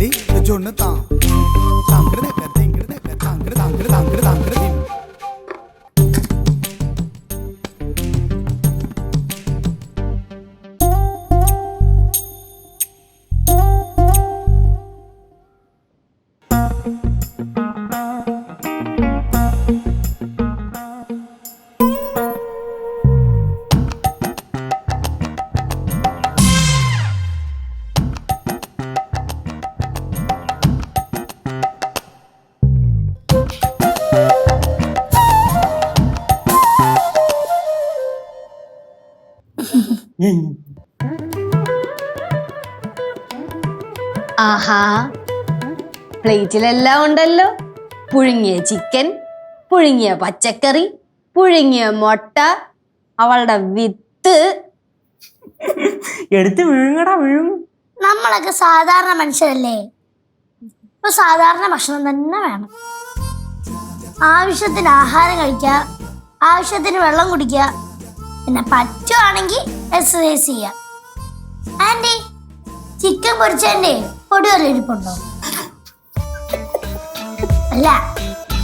D ஜொன்னு தான் ആഹാ. പ്ലേറ്റിലെല്ലാം ഉണ്ടല്ലോ. പുഴുങ്ങിയ ചിക്കൻ പുഴുങ്ങിയ പച്ചക്കറി പുഴുങ്ങിയ മുട്ട അവളുടെ വിത്ത്. എടുത്ത് വിഴുങ്ങടാ വിഴുങ്ങും. നമ്മളൊക്കെ സാധാരണ മനുഷ്യരല്ലേ? ഇപ്പൊ സാധാരണ ഭക്ഷണം തന്നെ വേണം. ആവശ്യത്തിന് ആഹാരം കഴിക്കുക ആവശ്യത്തിന് വെള്ളം കുടിക്കുക പിന്നെ പറ്റുവാണെങ്കിൽ എക്സസൈസ് ചെയ്യാം. ആന്റി ചിക്കൻ പൊരിച്ചതിന്റെ ഇരിപ്പുണ്ടോ? അല്ല.